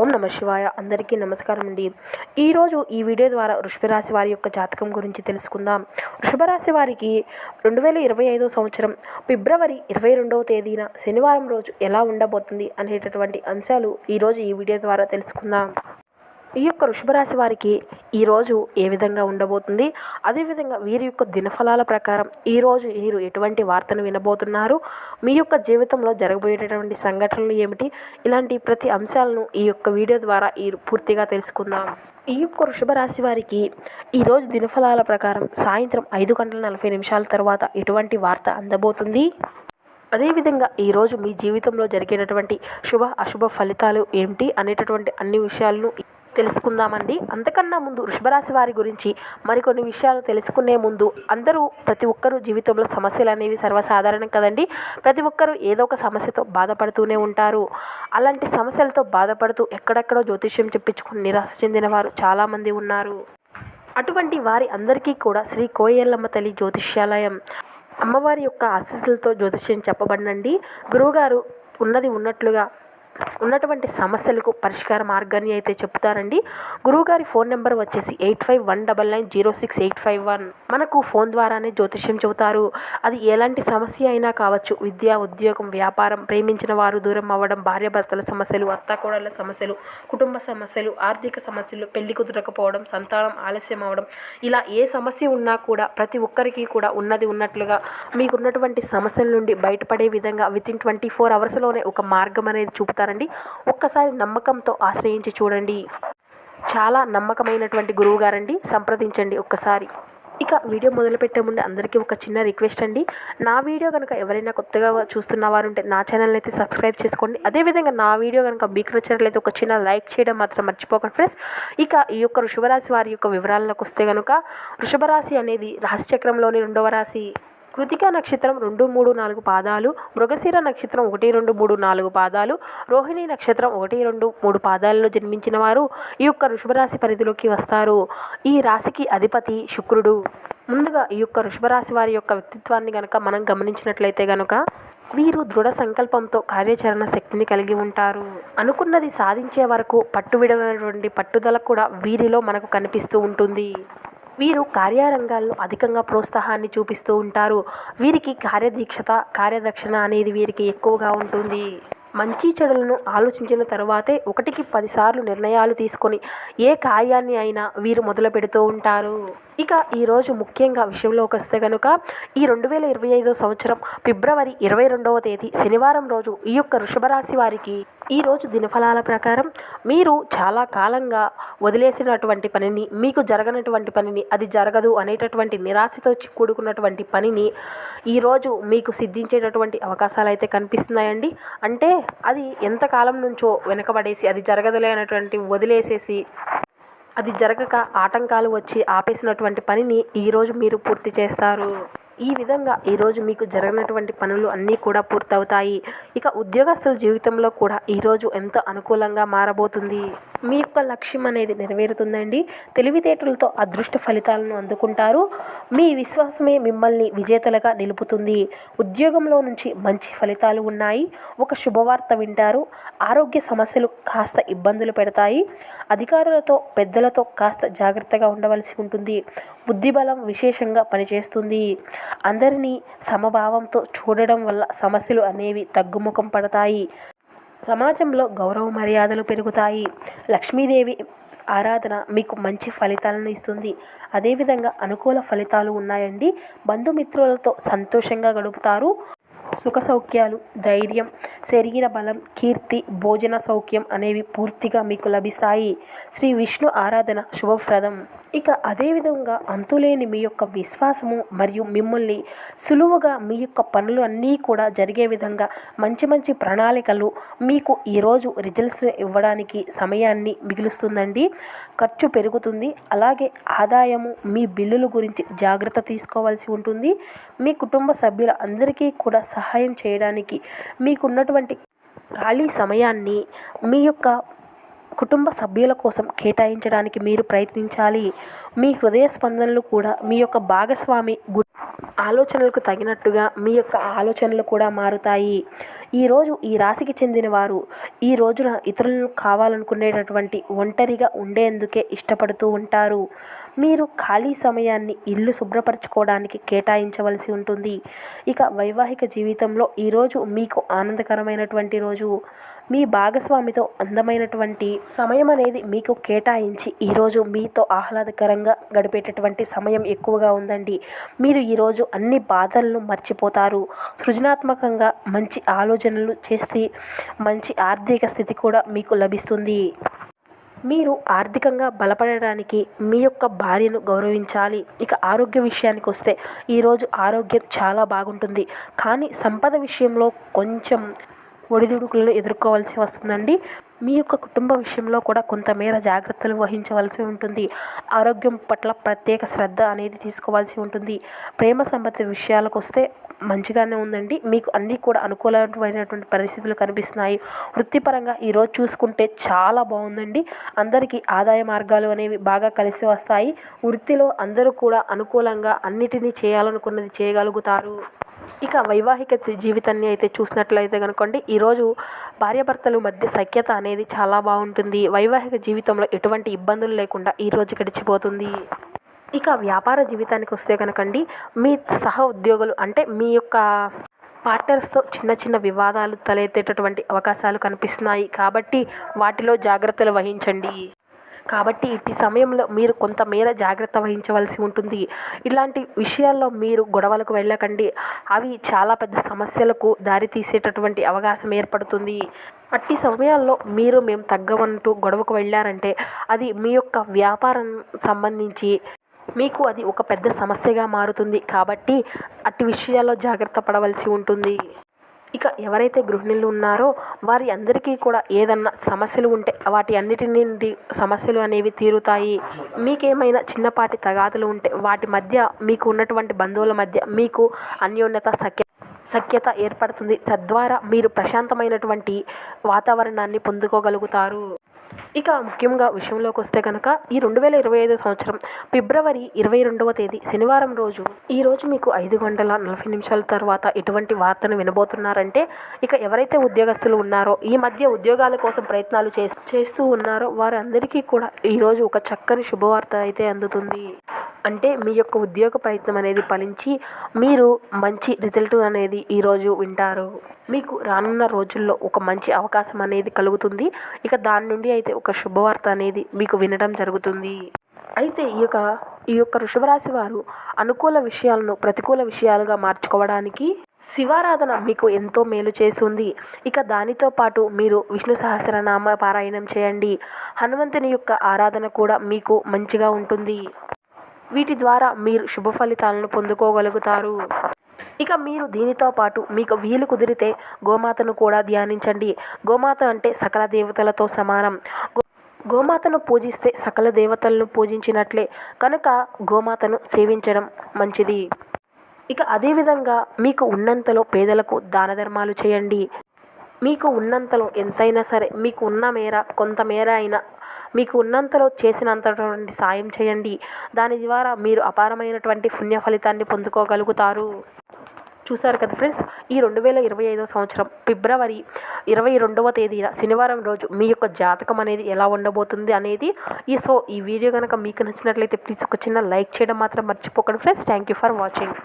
ఓం నమ శివాయ. అందరికీ నమస్కారం అండి. ఈరోజు ఈ వీడియో ద్వారా వృషభరాశి వారి యొక్క జాతకం గురించి తెలుసుకుందాం. వృషభరాశి వారికి రెండు వేల ఇరవై ఐదో సంవత్సరం ఫిబ్రవరి ఇరవై రెండవ తేదీన శనివారం రోజు ఎలా ఉండబోతుంది అనేటటువంటి అంశాలు ఈరోజు ఈ వీడియో ద్వారా తెలుసుకుందాం. ఈ యొక్క వృషభరాశి వారికి ఈరోజు ఏ విధంగా ఉండబోతుంది? అదేవిధంగా వీరి యొక్క దినఫలాల ప్రకారం ఈరోజు మీరు ఎటువంటి వార్తను వినబోతున్నారు? మీ యొక్క జీవితంలో జరగబోయేటటువంటి సంఘటనలు ఏమిటి? ఇలాంటి ప్రతి అంశాలను ఈ యొక్క వీడియో ద్వారా ఈ పూర్తిగా తెలుసుకుందాం. ఈ యొక్క వృషభరాశి వారికి ఈరోజు దినఫలాల ప్రకారం సాయంత్రం ఐదు గంటల నలభై నిమిషాల తర్వాత ఎటువంటి వార్త అందబోతుంది? అదేవిధంగా ఈరోజు మీ జీవితంలో జరిగేటటువంటి శుభ అశుభ ఫలితాలు ఏమిటి? అనేటటువంటి అన్ని విషయాలను తెలుసుకుందామండి. అంతకన్నా ముందు వృషభరాశి వారి గురించి మరికొన్ని విషయాలు తెలుసుకునే ముందు అందరూ ప్రతి ఒక్కరూ జీవితంలో సమస్యలు అనేవి సర్వసాధారణం కదండి. ప్రతి ఒక్కరూ ఏదో ఒక సమస్యతో బాధపడుతూనే ఉంటారు. అలాంటి సమస్యలతో బాధపడుతూ ఎక్కడెక్కడో జ్యోతిష్యం చెప్పించుకుని నిరాశ చెందిన వారు చాలామంది ఉన్నారు. అటువంటి వారి అందరికీ కూడా శ్రీ కోయల్లమ్మ తల్లి జ్యోతిష్యాలయం అమ్మవారి యొక్క ఆశీస్సులతో జ్యోతిష్యం చెప్పబడినండి. గురువుగారు ఉన్నది ఉన్నట్లుగా ఉన్నటువంటి సమస్యలకు పరిష్కార మార్గాన్ని అయితే చెప్తారండి. గురువుగారి ఫోన్ నెంబర్ వచ్చేసి eight five one double nine zero six eight five one. మనకు ఫోన్ ద్వారానే జ్యోతిష్యం చెబుతారు. అది ఎలాంటి సమస్య అయినా కావచ్చు. విద్య ఉద్యోగం వ్యాపారం ప్రేమించిన వారు దూరం అవ్వడం భార్యాభర్తల సమస్యలు అత్తాకోడళ్ళ సమస్యలు కుటుంబ సమస్యలు ఆర్థిక సమస్యలు పెళ్ళి కుదరకపోవడం సంతానం ఆలస్యం అవ్వడం ఇలా ఏ సమస్య ఉన్నా కూడా ప్రతి ఒక్కరికి కూడా ఉన్నది ఉన్నట్లుగా మీకున్నటువంటి సమస్యల నుండి బయటపడే విధంగా విత్ ఇన్ ట్వంటీ ఫోర్ అవర్స్లోనే ఒక మార్గం అనేది చూపుతారండి ఒక్కసారి నమ్మకంతో ఆశ్రయించి చూడండి. చాలా నమ్మకమైనటువంటి గురువు గారండి సంప్రదించండి ఒక్కసారి. ఇక వీడియో మొదలుపెట్టే ముందు అందరికీ ఒక చిన్న రిక్వెస్ట్ అండి. నా వీడియో కనుక ఎవరైనా కొత్తగా చూస్తున్న వారు ఉంటే నా ఛానల్ అయితే సబ్స్క్రైబ్ చేసుకోండి. అదేవిధంగా నా వీడియో కనుక మీకు నచ్చినట్లయితే ఒక చిన్న లైక్ చేయడం మాత్రం మర్చిపోకండి ఫ్రెండ్స్. ఇక ఈ యొక్క వృషభరాశి వారి యొక్క వివరాలకు వస్తే కనుక వృషభరాశి అనేది రాశిచక్రంలోని రెండవ రాశి. కృతికా నక్షత్రం రెండు మూడు నాలుగు పాదాలు మృగశిర నక్షత్రం ఒకటి రెండు మూడు నాలుగు పాదాలు రోహిణి నక్షత్రం ఒకటి రెండు మూడు పాదాలలో జన్మించిన వారు ఈ యొక్క వృషభరాశి పరిధిలోకి వస్తారు. ఈ రాశికి అధిపతి శుక్రుడు. ముందుగా ఈ యొక్క వృషభరాశి వారి యొక్క వ్యక్తిత్వాన్ని గనక మనం గమనించినట్లయితే గనక వీరు దృఢ సంకల్పంతో కార్యాచరణ శక్తిని కలిగి ఉంటారు. అనుకున్నది సాధించే వరకు పట్టు విడనటువంటి పట్టుదల కూడా వీరిలో మనకు కనిపిస్తూ ఉంటుంది. వీరు కార్యరంగాల్లో అధికంగా ప్రోత్సాహాన్ని చూపిస్తూ ఉంటారు. వీరికి కార్యదీక్షత కార్యదక్షణ అనేది వీరికి ఎక్కువగా ఉంటుంది. మంచి చెడులను ఆలోచించిన తర్వాతే ఒకటికి పదిసార్లు నిర్ణయాలు తీసుకొని ఏ కార్యాన్ని అయినా వీరు మొదలు పెడుతూ ఉంటారు. ఇక ఈరోజు ముఖ్యంగా విషయంలోకి వస్తే కనుక ఈ రెండు వేల ఇరవై ఐదో సంవత్సరం ఫిబ్రవరి ఇరవై రెండవ తేదీ శనివారం రోజు ఈ యొక్క వృషభరాశి వారికి ఈరోజు దినఫలాల ప్రకారం మీరు చాలా కాలంగా వదిలేసినటువంటి పనిని మీకు జరగనటువంటి పనిని అది జరగదు అనేటటువంటి నిరాశతో కూడుకున్నటువంటి పనిని ఈరోజు మీకు సిద్ధించేటటువంటి అవకాశాలు అయితే కనిపిస్తున్నాయండి. అంటే అది ఎంతకాలం నుంచో వెనకబడేసి అది జరగదులే అనేటువంటి వదిలేసేసి అది జరగక ఆటంకాలు వచ్చి ఆపేసినటువంటి పనిని ఈరోజు మీరు పూర్తి చేస్తారు. ఈ విధంగా ఈరోజు మీకు జరగనటువంటి పనులు అన్నీ కూడా పూర్తవుతాయి. ఇక ఉద్యోగస్తుల జీవితంలో కూడా ఈరోజు ఎంతో అనుకూలంగా మారబోతుంది? మీ యొక్క లక్ష్యం అనేది నెరవేరుతుందండి. తెలివితేటలతో అదృష్ట ఫలితాలను అందుకుంటారు. మీ విశ్వాసమే మిమ్మల్ని విజేతలుగా నిలుపుతుంది. ఉద్యోగంలో నుంచి మంచి ఫలితాలు ఉన్నాయి. ఒక శుభవార్త వింటారు. ఆరోగ్య సమస్యలు కాస్త ఇబ్బందులు పెడతాయి. అధికారులతో పెద్దలతో కాస్త జాగ్రత్తగా ఉండవలసి ఉంటుంది. బుద్ధిబలం విశేషంగా పనిచేస్తుంది. అందరినీ సమభావంతో చూడడం వల్ల సమస్యలు అనేవి తగ్గుముఖం పడతాయి. సమాజంలో గౌరవ మర్యాదలు పెరుగుతాయి. లక్ష్మీదేవి ఆరాధన మీకు మంచి ఫలితాలను ఇస్తుంది. అదేవిధంగా అనుకూల ఫలితాలు ఉన్నాయండి. బంధుమిత్రులతో సంతోషంగా గడుపుతారు. సుఖ సౌఖ్యాలు ధైర్యం శరీర బలం కీర్తి భోజన సౌఖ్యం అనేవి పూర్తిగా మీకు లభిస్తాయి. శ్రీ విష్ణు ఆరాధన శుభప్రదం. ఇక అదేవిధంగా అంతులేని మీ యొక్క విశ్వాసము మరియు మిమ్మల్ని సులువుగా మీ యొక్క పనులు అన్నీ కూడా జరిగే విధంగా మంచి మంచి ప్రణాళికలు మీకు ఈరోజు రిజల్ట్స్ ఇవ్వడానికి సమయాన్ని మిగులుస్తుందండి. ఖర్చు పెరుగుతుంది. అలాగే ఆదాయము మీ బిల్లుల గురించి జాగ్రత్త తీసుకోవాల్సి ఉంటుంది. మీ కుటుంబ సభ్యుల అందరికీ కూడా సహా సహాయం చేయడానికి మీకున్నటువంటి ఖాళీ సమయాన్ని మీ యొక్క కుటుంబ సభ్యుల కోసం కేటాయించడానికి మీరు ప్రయత్నించాలి. మీ హృదయ స్పందనలు కూడా మీ యొక్క భాగస్వామి గు ఆలోచనలకు తగినట్టుగా మీ యొక్క ఆలోచనలు కూడా మారుతాయి. ఈరోజు ఈ రాశికి చెందిన వారు ఈ రోజున ఇతరులను కావాలనుకునేటటువంటి ఒంటరిగా ఉండేందుకే ఇష్టపడుతూ ఉంటారు. మీరు ఖాళీ సమయాన్ని ఇల్లు శుభ్రపరచుకోవడానికి కేటాయించవలసి ఉంటుంది. ఇక వైవాహిక జీవితంలో ఈరోజు మీకు ఆనందకరమైనటువంటి రోజు. మీ భాగస్వామితో అందమైనటువంటి సమయం అనేది మీకు కేటాయించి ఈరోజు మీతో ఆహ్లాదకరంగా గడిపేటటువంటి సమయం ఎక్కువగా ఉందండి. మీరు ఈరోజు అన్ని బాధలను మర్చిపోతారు. సృజనాత్మకంగా మంచి ఆలోచనలు చేస్తే మంచి ఆర్థిక స్థితి కూడా మీకు లభిస్తుంది. మీరు ఆర్థికంగా బలపడడానికి మీ యొక్క భార్యను గౌరవించాలి. ఇక ఆరోగ్య విషయానికి వస్తే ఈరోజు ఆరోగ్యం చాలా బాగుంటుంది. కానీ సంపద విషయంలో కొంచెం ఒడిదుడుకులను ఎదుర్కోవాల్సి వస్తుందండి. మీ యొక్క కుటుంబ విషయంలో కూడా కొంతమేర జాగ్రత్తలు వహించవలసి ఉంటుంది. ఆరోగ్యం పట్ల ప్రత్యేక శ్రద్ధ అనేది తీసుకోవాల్సి ఉంటుంది. ప్రేమ సంబంధ విషయాలకు వస్తే మంచిగానే ఉందండి. మీకు అన్నీ కూడా అనుకూలమైనటువంటి పరిస్థితులు కనిపిస్తున్నాయి. వృత్తిపరంగా ఈరోజు చూసుకుంటే చాలా బాగుందండి. అందరికీ ఆదాయ మార్గాలు అనేవి బాగా కలిసి వస్తాయి. వృత్తిలో అందరూ కూడా అనుకూలంగా అన్నిటినీ చేయాలనుకున్నది చేయగలుగుతారు. ఇక వైవాహిక జీవితాన్ని అయితే చూసినట్లయితే కనుకోండి ఈరోజు భార్యాభర్తలు మధ్య సఖ్యత అనేది చాలా బాగుంటుంది. వైవాహిక జీవితంలో ఎటువంటి ఇబ్బందులు లేకుండా ఈరోజు గడిచిపోతుంది. ఇక వ్యాపార జీవితానికి వస్తే కనుకండి మీ సహ ఉద్యోగులు అంటే మీ యొక్క పార్ట్నర్స్తో చిన్న చిన్న వివాదాలు తలెత్తేటటువంటి అవకాశాలు కనిపిస్తున్నాయి. కాబట్టి వాటిలో జాగ్రత్తలు వహించండి. కాబట్టి ఇట్టి సమయంలో మీరు కొంతమేర జాగ్రత్త వహించవలసి ఉంటుంది. ఇలాంటి విషయాల్లో మీరు గొడవలకు వెళ్ళకండి. అవి చాలా పెద్ద సమస్యలకు దారితీసేటటువంటి అవకాశం ఏర్పడుతుంది. అట్టి సమయాల్లో మీరు మేము తగ్గమంటూ గొడవకు వెళ్ళారంటే అది మీ యొక్క వ్యాపారం సంబంధించి మీకు అది ఒక పెద్ద సమస్యగా మారుతుంది. కాబట్టి అట్టి విషయాల్లో జాగ్రత్త పడవలసి ఉంటుంది. ఇక ఎవరైతే గృహిణులు ఉన్నారో వారి అందరికీ కూడా ఏదన్నా సమస్యలు ఉంటే వాటి అన్నిటి నుండి సమస్యలు అనేవి తీరుతాయి. మీకేమైనా చిన్నపాటి తగాదులు ఉంటే వాటి మధ్య మీకు ఉన్నటువంటి బంధువుల మధ్య మీకు అన్యోన్యత సఖ్య సఖ్యత ఏర్పడుతుంది. తద్వారా మీరు ప్రశాంతమైనటువంటి వాతావరణాన్ని పొందుకోగలుగుతారు. ఇక ముఖ్యంగా విషయంలోకి వస్తే కనుక ఈ రెండు వేల ఇరవై ఐదు సంవత్సరం ఫిబ్రవరి ఇరవై రెండవ తేదీ శనివారం రోజు ఈ రోజు మీకు ఐదు గంటల నలభై నిమిషాల తర్వాత ఎటువంటి వార్తను వినబోతున్నారంటే ఇక ఎవరైతే ఉద్యోగస్తులు ఉన్నారో ఈ మధ్య ఉద్యోగాల కోసం ప్రయత్నాలు చేస్తూ ఉన్నారో వారందరికీ కూడా ఈరోజు ఒక చక్కని శుభవార్త అయితే అందుతుంది. అంటే మీ యొక్క ఉద్యోగ ప్రయత్నం అనేది ఫలించి మీరు మంచి రిజల్ట్ అనేది ఈరోజు వింటారు. మీకు రానున్న రోజుల్లో ఒక మంచి అవకాశం అనేది కలుగుతుంది. ఇక దాని నుండి అయితే ఒక శుభవార్త అనేది మీకు వినడం జరుగుతుంది. అయితే ఈ యొక్క ఈ యొక్క వృషభరాశి వారు అనుకూల విషయాలను ప్రతికూల విషయాలుగా మార్చుకోవడానికి శివారాధన మీకు ఎంతో మేలు చేస్తుంది. ఇక దానితో పాటు మీరు విష్ణు సహస్రనామ పారాయణం చేయండి. హనుమంతుని యొక్క ఆరాధన కూడా మీకు మంచిగా ఉంటుంది. వీటి ద్వారా మీరు శుభ ఫలితాలను పొందుకోగలుగుతారు. ఇక మీరు దీనితో పాటు మీకు వీలు కుదిరితే గోమాతను కూడా ధ్యానించండి. గోమాత అంటే సకల దేవతలతో సమానం. గోమాతను పూజిస్తే సకల దేవతలను పూజించినట్లే కనుక గోమాతను సేవించడం మంచిది. ఇక అదేవిధంగా మీకు ఉన్నంతలో పేదలకు దాన ధర్మాలు చేయండి. మీకు ఉన్నంతలో ఎంతైనా సరే మీకు ఉన్న మేర కొంతమేర అయినా మీకు ఉన్నంతలో చేసినంతటువంటి సాయం చేయండి. దాని ద్వారా మీరు అపారమైనటువంటి పుణ్య ఫలితాన్ని పొందుకోగలుగుతారు. చూసారు కదా ఫ్రెండ్స్ ఈ రెండు వేల ఇరవై ఐదో సంవత్సరం ఫిబ్రవరి ఇరవై రెండవ తేదీన శనివారం రోజు మీ యొక్క జాతకం అనేది ఎలా ఉండబోతుంది అనేది ఈ సో ఈ వీడియో కనుక మీకు నచ్చినట్లయితే ప్లీజ్ ఒక చిన్న లైక్ చేయడం మాత్రం మర్చిపోకండి friends. Thank you for watching